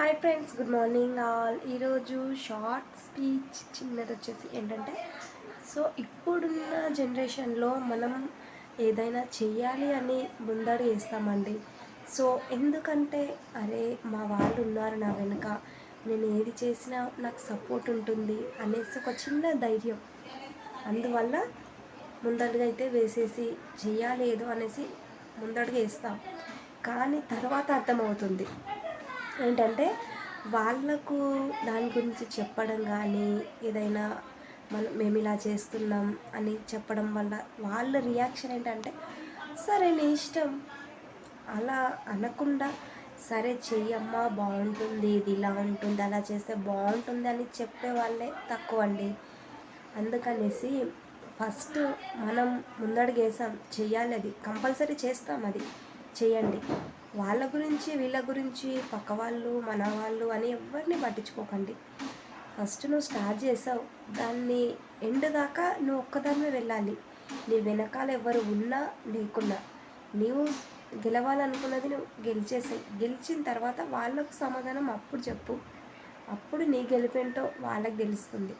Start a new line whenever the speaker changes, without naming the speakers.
Hi friends good morning all ఈరోజు short speech చిన్నది వచ్చేసి ఏంటంటే సో ఇప్పుడున్న జనరేషన్లో మనం ఏదైనా చేయాలి అని ముందడు వేస్తామండి. సో ఎందుకంటే అరే మా వాళ్ళు ఉన్నారు నా వెనుక నేను ఏది చేసినా నాకు సపోర్ట్ ఉంటుంది అనేసి ఒక చిన్న ధైర్యం. అందువల్ల ముందడుగు అయితే వేసేసి చేయాలి ఏదో అనేసి ముందడుగు వేస్తాం. కానీ తర్వాత అర్థమవుతుంది. ఏంటంటే వాళ్ళకు దాని గురించి చెప్పడం కానీ ఏదైనా మనం మేము ఇలా చేస్తున్నాం అని చెప్పడం వల్ల వాళ్ళ రియాక్షన్ ఏంటంటే సరే నీ ఇష్టం. అలా అనకుండా సరే చెయ్యమ్మా బాగుంటుంది ఇది ఇలా ఉంటుంది అలా చేస్తే బాగుంటుంది అని చెప్పే వాళ్ళే తక్కువ అండి. అందుకనేసి ఫస్ట్ మనం ముందడుగేసాం చెయ్యాలి అది కంపల్సరీ చేస్తాం అది చేయండి వాళ్ళ గురించి వీళ్ళ గురించి పక్క వాళ్ళు మన వాళ్ళు అని ఎవరిని పట్టించుకోకండి. ఫస్ట్ నువ్వు స్టార్ట్ చేసావు. దాన్ని ఎండ్ దాకా నువ్వు ఒక్కదానివే వెళ్ళాలి. నీ వెనకాల ఎవరు ఉన్నా లేకున్నా నీవు గెలవాలనుకున్నది నువ్వు గెలిచేసాయి. గెలిచిన తర్వాత వాళ్ళకు సమాధానం అప్పుడు చెప్పు. అప్పుడు నీ గెలిపేంటో వాళ్ళకి తెలుస్తుంది.